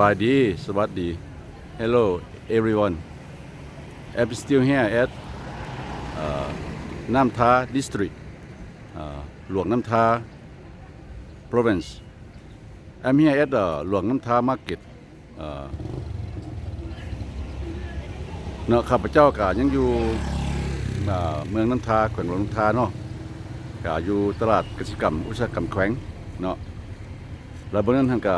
บายดีสวัสดี Hello everyone I'm still here at uh, น้ำทา district uh, หลวงน้ำทา province I'm here at หลวงน้ำทา market เนาะข้าพเจ้าก็ยังอยู่เมืองน้ำทาแขวงหลวงน้ำทาเนาะก็อยู่ตลาดกสิกรรม อุตสาหกรรมแขวงเนาะแล้วบนนั้นทางก็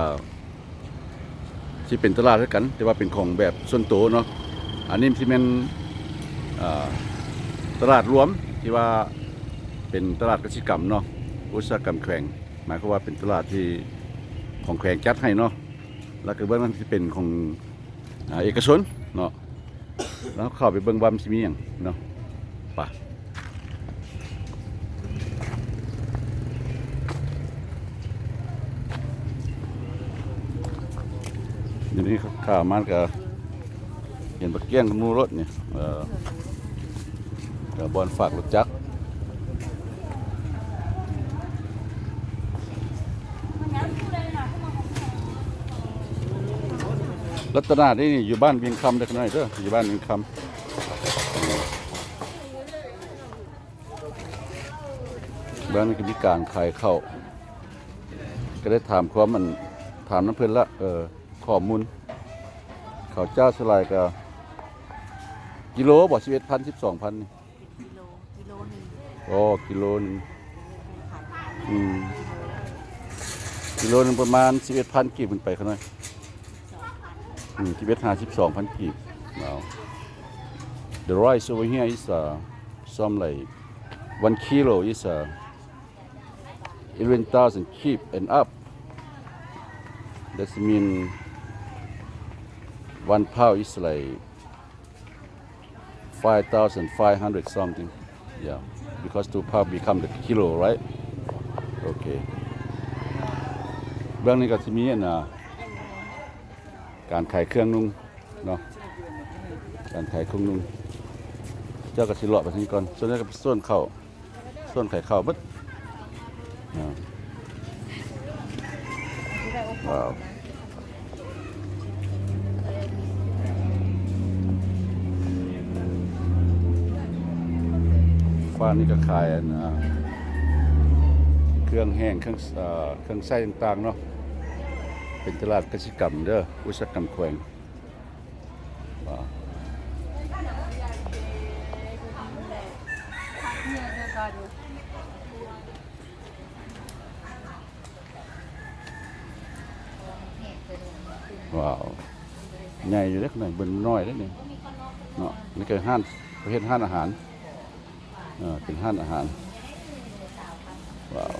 ที่เป็นตลาดด้วยกัน แต่ว่าเป็นของแบบส่วนตัวเนาะอันนี้ที่เป็นตลาดรวมที่ว่าเป็นตลาดกสิกรรมเนาะอุตสาหกรรมแขวงหมายความว่าเป็นตลาดที่ของแขวงจัดให้เนาะแล้วก็เบื้องนั้นที่เป็นของอเอกชนเนาะแล้วเข้าไปเบิ่งว่ามันสิมีหยังเนาะไป่ะเดี๋ยว นี้ข้ามันก็เห็นบักเกี้ยงกับหมูรถเนี่ยเออกับบอลฝากรถจักรรัตนานี่อยู่บ้านเวียงคำได้ขนาดเด้ออยู่บ้านเวียงคำบ้านนี้ก็มีการขายเข้าก็ได้ถามความมันถามน้ำเพิ่นละเออข้อมูล ข้าวเจ้าสลายก็กิโลบ่สิบเอ็ดพันสิบสองพันนี่กิโลกิโลหนึ่งโอ้กิโลหนึงขายอืมกิโลหนึงประมาณสิบเอ็ดพันกีบขึ้นไปขนาดอืมที่เวียดนาม12,000กีบ now the rice over here is uh, some like one kilo is uh, 11,000 keep and up that mean one pound is like 5,500 something yeah because two pound become the kilo right okay เบื้องนี้ก็จะมีนะการขายเครื่องนุ่งเนาะ การขายเครื่องนุ่ง เจ้าก็สิเลาะไปทางนี้ก่อน ส่วนนี้ก็เป็นส่วนเข่าส่วนไข่เข่าบัดอ่าว้าวานี่ก็ขายอันเครื่องแห้งเครื่องเครื่องไส้ต่างๆเนาะเป็นตลาดกสิกรรมเด้ออุตสาหกรรมแขวงว้าวใหญ่อยู่เล็กหน่อยบนน้อยเล็กนี่เนาะนี่คือห้านประเภทห้านอาหาร เป็นห้านอาหาร ว้าว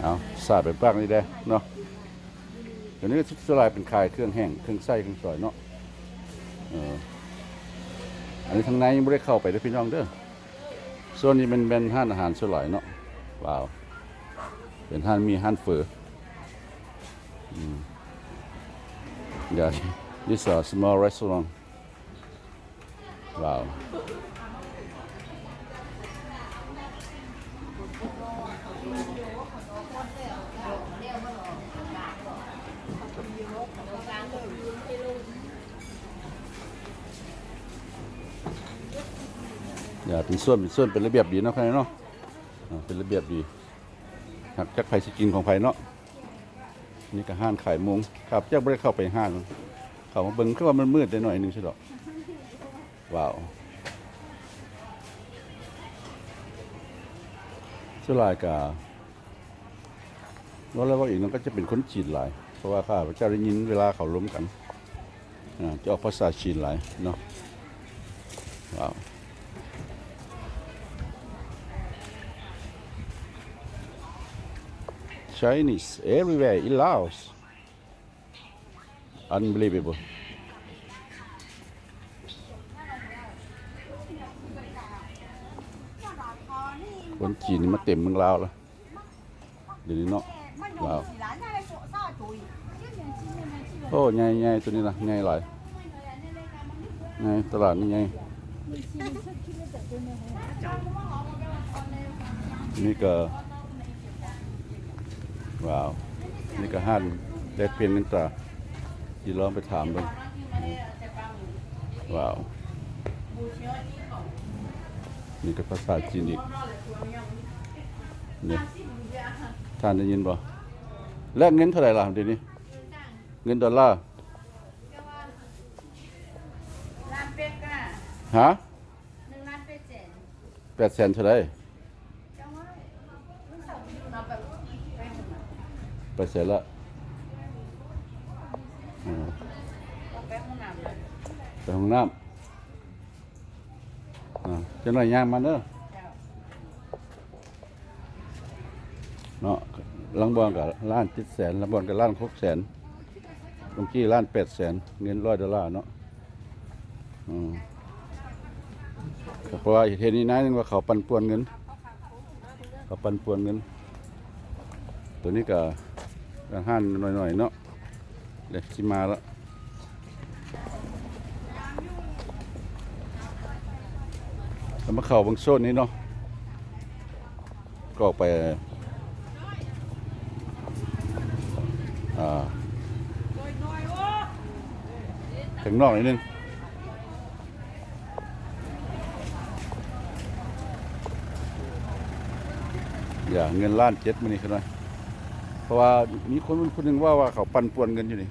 เอาสาดไปบ้างนี่ได้เนาะเดี๋ยวนี้ทุกสลายเป็นขายเครื่องแห้งเครื่องไส้เครื่องสอยเนาะอันนี้ทางในยังไม่ได้เข้าไปเด้พี่น้องเด้อส่วนนี้เป็นเป็นห้านอาหารสลายเนาะว้าว เป็นห้านมีห้านเฟออืมอย่ this a small restaurant ว้ อย่าเป็นส่วนเป็นส่วนเป็นระเบียบดีเนาะใครเนาะเป็นระเบียบดีหักจักไผ่สกินของไผ่เนาะนี่ก็ห้านขายมุงครับจักไม่ได้เข้าไปห้านเข้ามาเบิ่งคือว่ามันมืดได้หน่อยนึงใช่ดอว้าวสุลายกาว่าแล้วว่าอีกนั้นก็จะเป็นคนจีนหลาย เพราะว่าข้าพเจ้าได้ยินเวลาเขาล้มกันจะออกภาษาจีนหลายเนาะว้าว Chinese everywhere in Laos. Unbelievable. คนจีนนี่มาเต็มเมืองลาวแล้วเดี๋ยวนี้เนาะลา วโอ้ใหญ่ใหญ่ตัวนี้นะใหญ่หลายใหญ่ตลาดนี่ใหญ่นี่ก็ว้าว นี่ก็ห้านแลกเปลี่ยนเงินตราสิลองไปถามเบิ่งว้าว นี่ก็ภาษาจีนอีกนี่ท่านได้ยินบ่แลกเงินเท่าไหร่ล่ะเดี๋ยวนี้ เงินดอลลาร์ล้านเป็ดอะฮะหนึ่งล้านเป็ดเจ็ดแปดแสนเท่าไหร่ จังว่าลูกสาวไปอยู่นะแบบไปหมดนะ แปดแสนละไปห้องน้ำเลยไปห้องน้ำอ่าจะหน่อยย่างมาเด้อเจ้าเนาะลังบอลกับล้านเจ็ดแสนลังบอลกับล้านหกแสนตรงกี้ล้านแปดแสนเงินร้อยดอลลาร์เนาะอืมเพราะว่าเห็นนี่นะนึงว่าเขาปันป่วนเงินเขาปันป่วนเงิน ตัวนี้ก็ อาหารหน่อยๆเนาะเดี๋ยวสิมาแล้วแล้วมาเข้าบางโซนนี้เนาะก็ออกไปอ่าถึงนอกนิดนึงอย่าเงินล้านเจ็ดมันนี่คือไงเพ ราะว่ามีคนคนหนึ่งว่าว่าเขาปันป่วนเงินอยู่นี่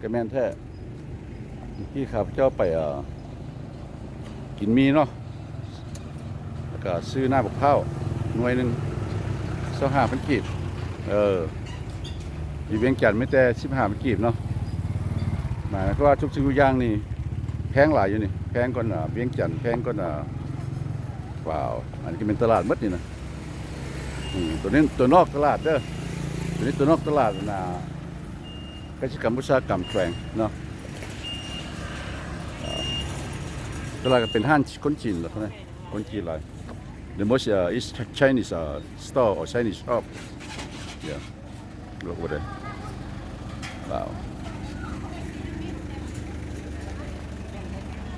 กแมนแท้เมื่ข้าพเจ้าไปอ่อกินมีเนาะแล้วก็ซื้อหน้าบกข้าหน่วยหนึ่งสห้าพันกีบเอออยู่เวียงจันทน์ไม่แต่สิบห้ามันกีบเนาะหมายก็ว่าทุกสิ่งทุกอย่างนี่แพงหลายอยู่นี่แพงก่อนอะเวียงจันทน์แพงก่อนอะเปล่าอันนี้ก็เป็นตลาดหมดนี่นะตัวนี้ตัวนอกตลาดเด้อ ตัวนี้ตัวนอกตลาดนะกิจกรรมอุตสาหกรรมแขวงเนาะตลาดก็เป็นห้างคนจีนเหรอเนี่ยคนจีนหลาย The most uh, is Chinese uh, store or Chinese shop yeah Look over there. Wow.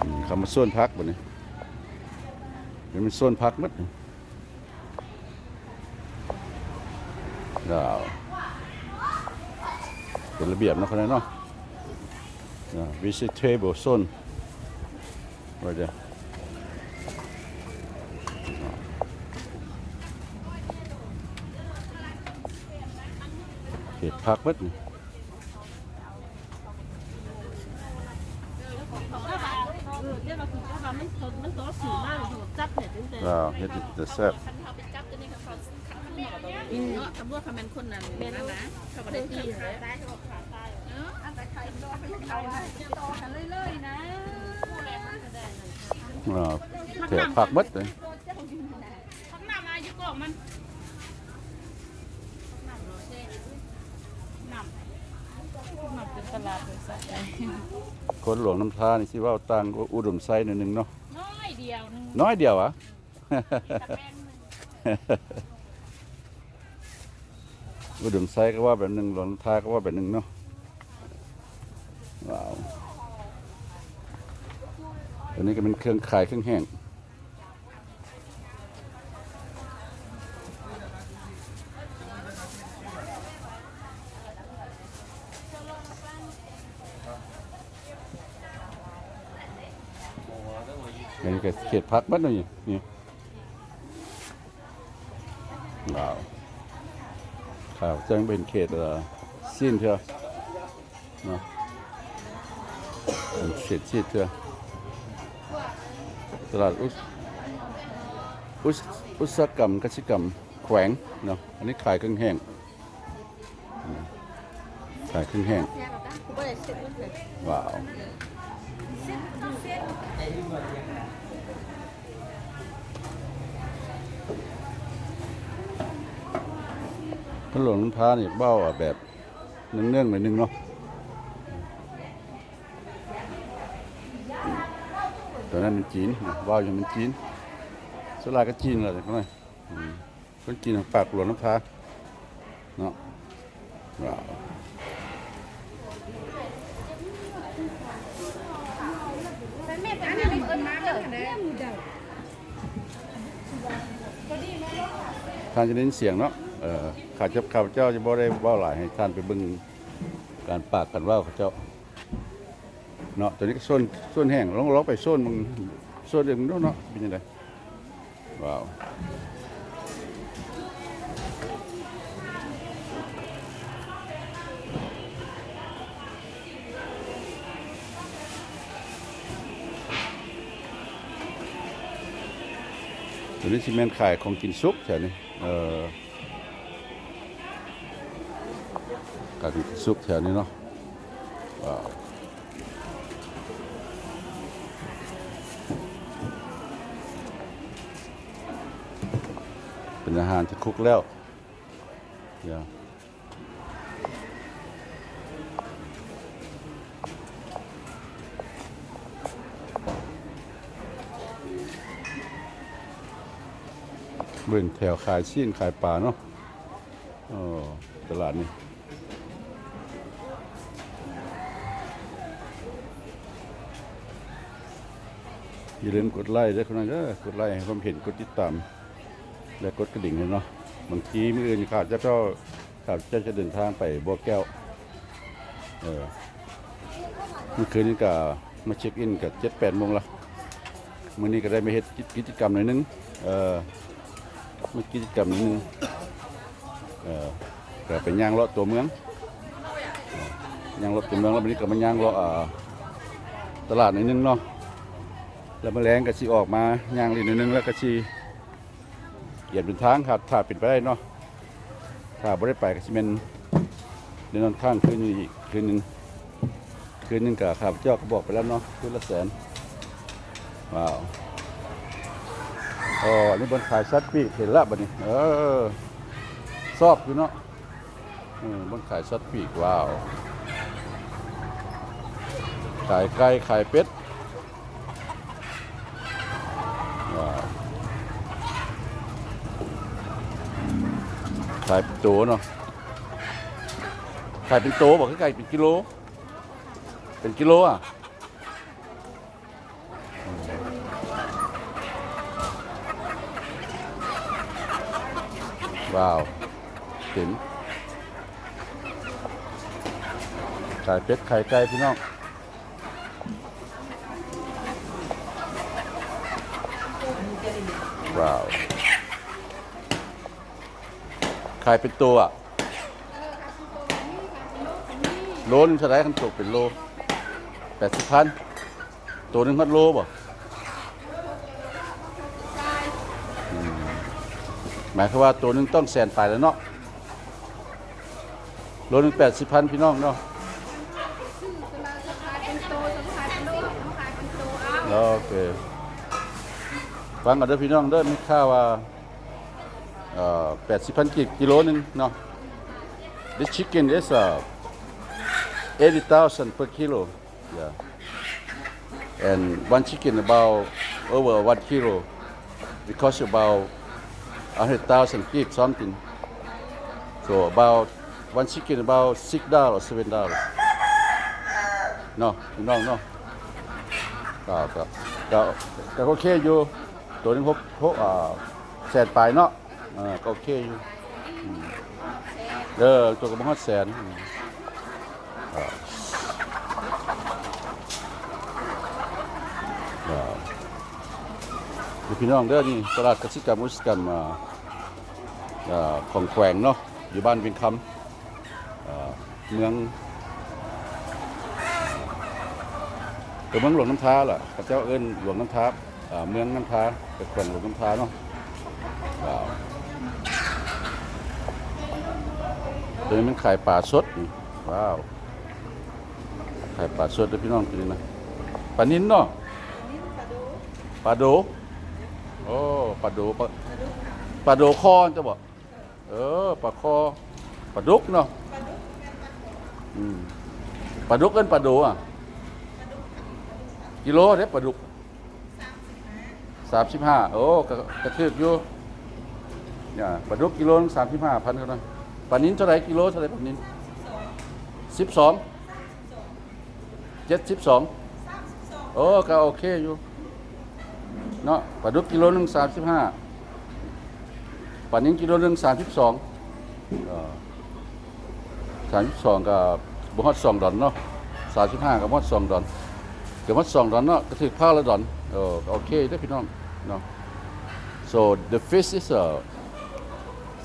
อืมเขาส่วนพักบ่นี่เป็นมันส่วนพักมัดนี่ว้าว เป็นระเบียบเนาะคนนั้นเนาะอ่า visit table zone right there เขตพักหมัดนี่เดี๋ยวเราคือว่ามันสดมันตัวสูงมากอยู่จับเนี่ยตั้งแต่ว้าวเฮ็ดจะแซ่บ ตัวนี้เนาะตำรวจเขาเป็นคนนั้นเป็นนะนะเขาบ่ได้ที่เลยเขาบอกขาตายเนาะอันแต่ใครโดนเขาต่อกันเรื่อยๆนะแถว้าวเขตพักหมัดเลยข้างหน้ามาอยู่กล่องมันน้ำโรเซ่น้ำน้ำเป็นตลาดเป็นสัตว์ใจคนหลวงน้ำทานี่สิว่าต่างอุดมไซหนอยหนึงเนาะน้อยเดียวน้อยเดียวอะ อุดมไซก็ว่าแบบหนึ่งหลวงน้ำทาก็ว่าแบบหนึ่งเนาะว้าวตัวนี้ก็เป็นเครื่องขายเครื่องแห้งอันนี้ก็เขตพักบ้านหน่อยนี่ว้าว ข่าวแจ้งเป็นเขตเออสิ้นเถอะนะเป็นเขตสิ้นเถอะตลาดอุสอุสอุตสาหกรรมกสิกรรมแขวงเนาะอันนี้ขายเครื่องแห้งขายเครื่องแห้งว้าว ถนนพานี่เบ้าแบบเนื่องๆหน่อยนึงเนาะตัวนั้นมันจีนเบ้าอย่างมันจีนสลาก็จีนเลยเขาหน่อยอืมคนจีนปากหลวงน้ำพาเนาะว้าวทานจะได้ยินเสียงเนาะ เออข้าเจ้าข้าพเจ้าจะบ่ได้เว้าหลายให้ท่านไปเบิ่งการปากกันเว่าเขาเจ้าเนาะตัวนี้ก็ส้นส้นแห้งลองลองไปส้นมึงส้นเดี๋ยวมึงดูเนาะเป็นยังไงว้าวตัวนี้ซีเมนต์ขายของกินซุปใช่ไหมเออ การกินซุปแถวนี้เนาะเป็นอาหารที่คุกแล้วอย่าเบิ่งแถวขายชีนขายปลาเนาะตลาดนี้ อย่าลืมกดไลค์ด้วยคนนั้นเด้อกดไลค์ให้ความเห็นกดติดตาม และกดกระดิ่งเลยเนาะบางทีมืออื่นขาดจะเจ้าขาดจะจะเดินทางไปบัวแก้วเออเมื่อคืนนี้ก็มาเช็คอินกับเจ็ดแปดโมงละมื้อนี้ก็ได้มาเฮ็ดกิจกรรมหน่อยนึงเออมากิจกรรมหน่อยนึงเออก็ไปย่างเลาะตัวเมืองย่างเลาะตัวเมืองแล้ววันนี้ก็มาย่างเลาะตลาดหน่อยนึงเนาะ แล้วแมลงก็สิออกมาย่างอีน่อหนึงแล้วก็สิเหยียดเป็นทางครับถ้าเป็นไปได้เนาะถ้าบ่ได้ไปก็สิเป็นเดือนนข้างคืนอยู่อีกคืนหนึงคืนหนึงกับข้าพเจ้าก็บอกไปแล้วเนาะคืนละแสนว้าวอ๋ออันนี้บนขายซัดปีกเห็นละบัดนี้ เออชอบอยู่เนาะเออบนขายซัดปีกว้าว ขายไก่ขายเป็ดว้าว ขายเป็นโตเนาะขายเป็นโตบอกให้ไก่เป็นกิโล เป็นกิโลอะว้าวเห็นขายเป็ดขายไก่พี่น้อง ว้าว ขายเป็นตัวโลนึงเท่าไหรคันตกเป็นโลแปดสิบพันตัวนึงพันโลบ่หมายความว่าตัวนึงต้องแสนไปแล้วเนาะโลนึงแปดสิบพันพี่น้องเนาะโอเคฟังกันเด้อพี่น้องเด้อมีค่าว่า แปดสิบพันกิโลหนึงเนาะ This chicken is uh, 80,000 per kilo. Yeah. And one chicken about over one kilo because about 100,000 kip something. So about one chicken about six dollars, seven dollars. No, no, no. ก็ก็ก็ก็โอเคอยู่ ตัวนึงพบพบอ่าแสนปลายเนาะ อก็โอเคอยู่อืมเออตัวก็บ่ฮอดแสนอืมอ่าอ่าเดี๋ยวพี่น้องเด้อนี่ตลาดกสิกรรมอุตสาหกรรมอ่าอ่าของแขวงเนาะอยู่บ้านเป็นคำอ่าเมือง เป็นเมืองหลวงน้ำท้าล่ะพระเจ้าเอิ้นหลวงน้ำท้าอ่าเมืองน้ำท้าเป็นแขวงหลวงน้ำท้าเนาะว้าว ตัวนี้มันขายปลาสดนี่ว้าวขายปลาสดด้วยพี่น้องตัวนี้นะปลานิ้นเนาะปลาโดโอ้ปลาโดปลาปลาโดคอจะบอกเออปลาคอปลาดุกเนาะอืมปลาดุกเอิ้นปลาโดอะกิโลเด้ปลาดุกสามสิบห้าโอ้กระเทือกอยู่เนี่ยปลาดุกกิโลสามสิบห้าพันเขานะ ปลานิ้นเท่าไหรกิโลเท่าไหรปลานิ้นสิบสองเจ็ดสิบสองโอ้ก็โอเคอยู่เนาะปลาดุกกิโลหนึ่งสามสิบห้าปลานิ้นกิโลหนึ่งสามสิบสองสามสิบสองกับบฮอดสองดอนเนาะสามสิบห้ากับบฮอดสองดอนเกิดว่าสองดอนเนาะก็ถือผ้าละดอนเออโอเคได้อพี่น้องเนาะ so the fish is uh,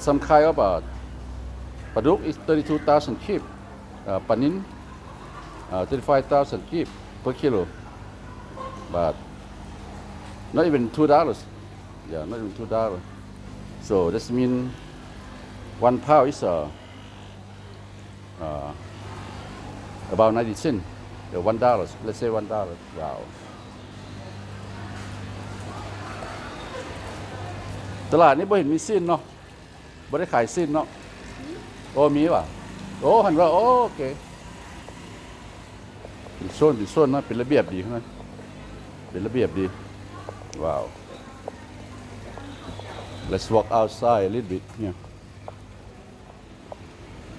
some kind of uh, ปลาดุก is 32,000 kip uh, ปลานิน uh, 35,000 kip per kilo but not even two dollars yeah not even two dollars so that mean one pound is uh, uh, about 90 cents uh, one dollar let's say one dollar wow ตลาดนี้บ่เห็นมีสิ้นเนาะบ่ได้ขายสิ้นเนาะ โอ้มีว่ะโอ้หันว่าโอเคเป็นโซนเป็นโซนนะเป็นระเบียบดีนะเป็นระเบียบดี ว้าว let's walk outside a little bit เนี่ย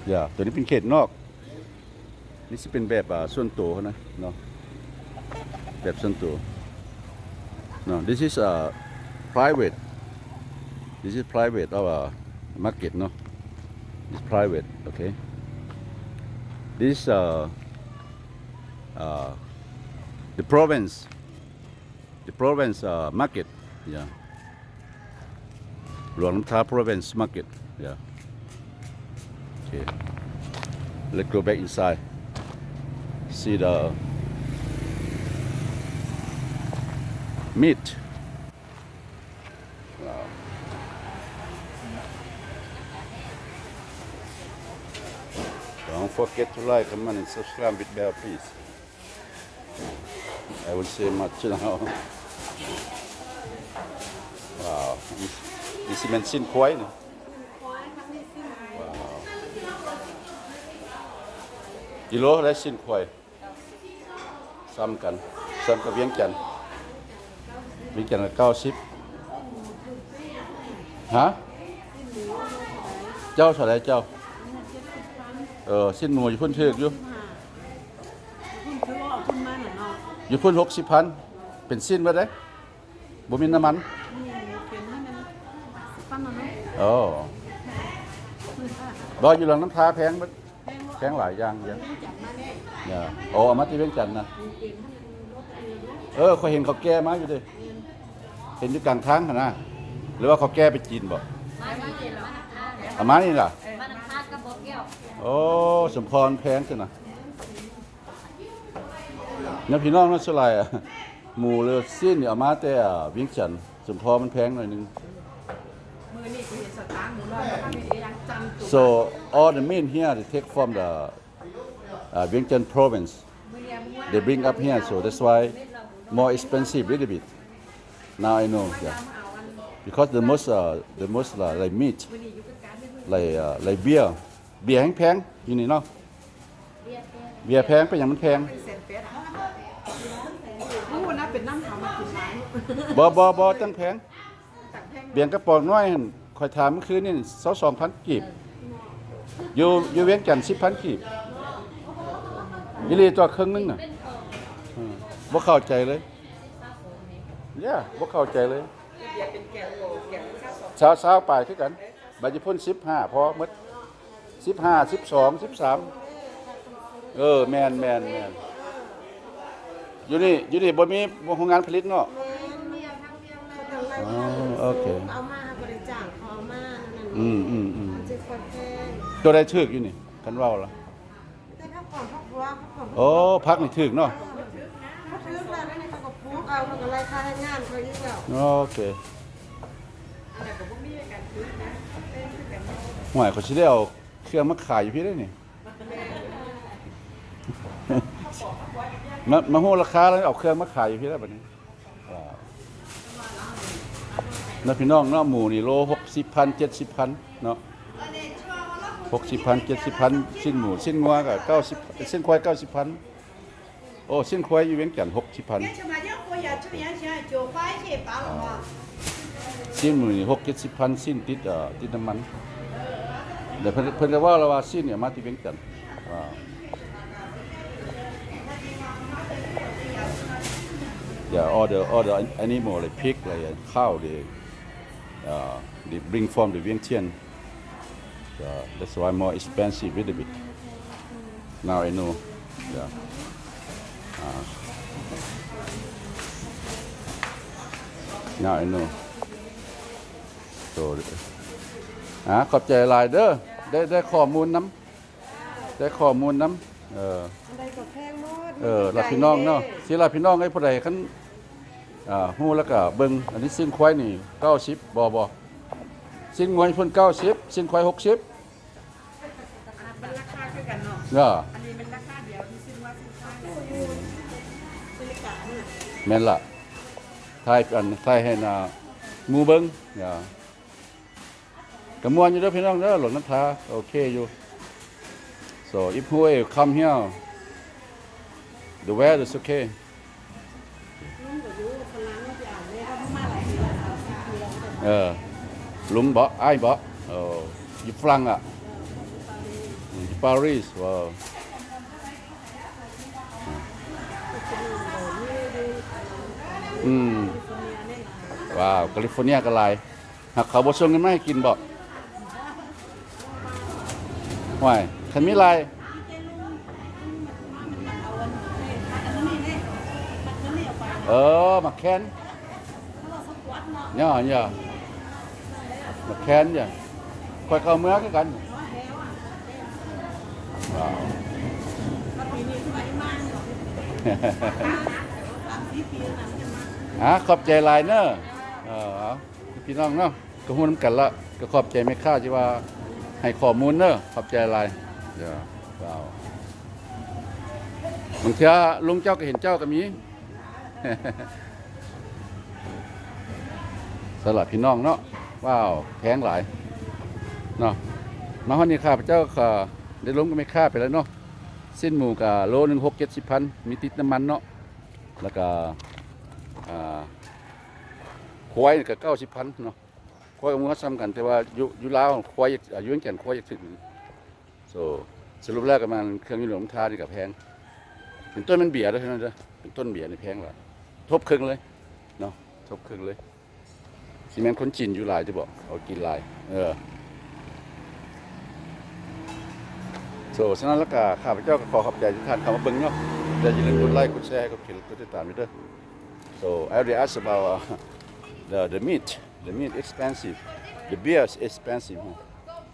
อย่าตัวนี้เป็นเขตนอก นี่สิเป็นแบบอ่าส่วนตัวนะเนาะแบบส่วนตัวเนาะ this is a private This is private our market, no? It's private, okay? This, uh, uh, the province, the province uh, market, yeah. Ruanamtha province market, yeah. Okay. Let's go back inside. See the meat. Forget to like, comment, and subscribe with bell, please. I will say much now. wow. This is meant sin quite. Wow. กิโลและสิ้นควายซ้ำกันซ้ำกับเวียงจันทน์เวียงจันทน์เก้าสิบฮะเจ้าเท่าไรเจ้า เออสิ้นหมูอยู่พุ่นเทือกอยู่คุณคือว่าคุณมาหน่อยเนาะอยู่พุ่นหกสิบพันเป็นสิ้นมาได้บ่มีน้ำมันนี่เป็นให้มันปั้นเนาะโอ้บออยู่หลังน้ำทาแพงเบิดแพงหลายอย่างเยอะเนี่ยโอ้เอามาที่เวียงจันทน์นะเออเขาเห็นเขาแก้มาอยู่ดิเห็นอยู่กลางทางหั่นนะหรือว่าเขาแก้ไปจีนบ่เอามานี่ล่ะบ้านค้ากระบอกแก้ว โอ้สมพรแพงจังนะเนี่ยพี่น้องนั่นสลายอะหมูเรือสิ้นเนี่ยเอามาแต่อะเวียงจันทน์สมพรมันแพงหน่อยนึงมือนี่คือสตาร์ทหมูนอนแล้วก็มียังจำตัว so all the meat here they take from the uh, Vientiane province มือเนี่ยมึงว่า they bring up here so that's why more expensive little bit now I know yeah เอาอัน because the most uh, the most uh, like meat มือนี่อยู่กับการเล่น like uh, like beer เบียร์แพงๆอยู่นี่เนาะเบียร์แพงไปอย่างมันแพงเป็นเซนเป็ดอะพูดนะเป็นน้ำหอมมากินไหมบ่บ่บ่ตั้งแพงต่างแท่งเบียงกระป๋องน้อยหั่นคอยถามเมื่อคืนนี่เสาสองพันกีบอยู่อยู่เวียงจันทร์สิบพันกีบอีหลีตัวครึ่งนึงน่ะอืมบ่เข้าใจเลยย่าบ่เข้าใจเลยเบียร์เป็นแก้วโลแก้วข้าวสองเช้าเช้าไปคือกันบัดนี้พ่นสิบห้าพอหมด สิบห้าสิบสองสิบสามเออแมนแมนแมนอยู่นี่อยู่นี่บ่มีโรงงานผลิตเนาะอ๋อโอเคเอามาบริจาคเขาเอามานั่นอืมอืมอืมมันจะคนแพงตัวใดถึกอยู่นี่คันเว้าล่ะแต่ถ้าผ่อนพักบัวพักผ่อนโอ้พักนี่ถึกเนาะเขาซื้อแล้วนี่เขาก็พูกเอาเขาก็ไล่ค่าให้งานเขายิ่งแล้วโอเคห่วยเขาสิได้เอา เครื่องมะขายอยู่พี่ได้นี่มามาหูราคาแล้วเอาเครื่องมะขายอยู่พี่ได้แบบนี้นะพี่น้องเนาะหมูนี่โลหกสิบพันเจ็ดสิบพันเนาะหกสิบพันเจ็ดสิบพันสิ้นหมูสิ้นงัวก็เก้าสิบสิ้นควายเก้าสิบพันโอ้สิ้นควายอยู่เวียงจันทร์หกสิบพันสิ้นหมูนี่หกเจ็ดสิบพันสิ้นติดเอ่อติดน้ำมัน เดี๋ยวเพิ่นเนก็ว่าเราว่าซีเนี่ยมาที่เวียงจันทร์ว้าวอย่าออเดอร์ออเดอร์อันนี้หมดเลยพริกอะไรข้าวเดี๋ยว uh, they bring from the Vientiane. Uh, that's why more expensive little bit. Now I know. Yeah. Uh, now I know. So, อ่าขอบใจหลายเด้อ ได้ได้ข้อมูลน้ำได้ข้อมูลน้ำเอออันใดก็แพงหมดเออรับพี่น้องเนาะสิรับพี่น้องไอ้ผู้ใดคันอ่าฮู้แล้วก็เบิ่งอันนี้สิ้นควายนี่90บ่บ่สิ้นงวยเพิ่น90สิ้นควาย60มันราคาคือกันเนาะเนาะอันนี้เป็นราคาเดียวที่ซื้อว่าซื้อค่าเลยแม่นล่ะทายอันทายให้น่ะหมู่เบิ่งเนาะ ก็ม่วนอยู่เด้อพี่น้องเด้อหลวงน้ำทาโอเคอยู่ so if who will come here the weather is okay เออลุงบ่อ้ายบ่เอออยู่ฝรั่งอะอยู่ปารีสว้าว อืม ว้าวแคลิฟอร์เนียก็หลายหากเขาบ่ส่งเงินมาให้กินบ่ ห่วยคันมีหลายเออมาแคนเนี่ยเนี่ยมาแคนเนี่ยคอยเข้าเมืองกันว้าวฮะขอบใจลายเนอะเออเอพี่น้องเนาะก็ฮู้นำกันละก็ขอบใจไม่ค่าที่ว่า ให้ข้อมูลเนอะขอบใจหลายเดี๋ยวว้าวบางเทีลุงเจ้าก็เห็นเจ้าก็มีสำหรับพี่น้องเนาะว้าวแพงหลายเนาะมาวันนี้ข้าพเจ้าก็ได้ลงก็ไม่ค่าไปแล้วเนาะสิ้นหมูกับโลหนึ่งหกเจ็ดสิบพันมีติดน้ำมันเนาะแล้วก็อ่าควายนี่ก็เก้าสิบพันเนาะ ควายกับหมูเขาซ้ำกันแต่ว่าอยู่อยู่ลาวควายอายุยังแก่นควายยังถึงโซสรุปแล้วก็มันเครื่องยืนหลวงทานี่กับแพงเป็นต้นมันเบียร์ด้วยเท่านั้นเด้อเป็นต้นเบียร์นี่แพงหละทบครึ่งเลยเนาะทบครึ่งเลยซีเมนต์คนจีนอยู่หลายจะบอกเอากินหลายเออโซฉะนั้นล้วก็ข้าพเจ้าก็ขอขอบใจทุกท่านเข้ามาเบิ่งเนาะอย่าลืมกดไลค์กดแชร์กดเขียนกดติดตามด้วยเด้อ So I already asked about uh, the the meat. The meat is expensive. The beer is expensive.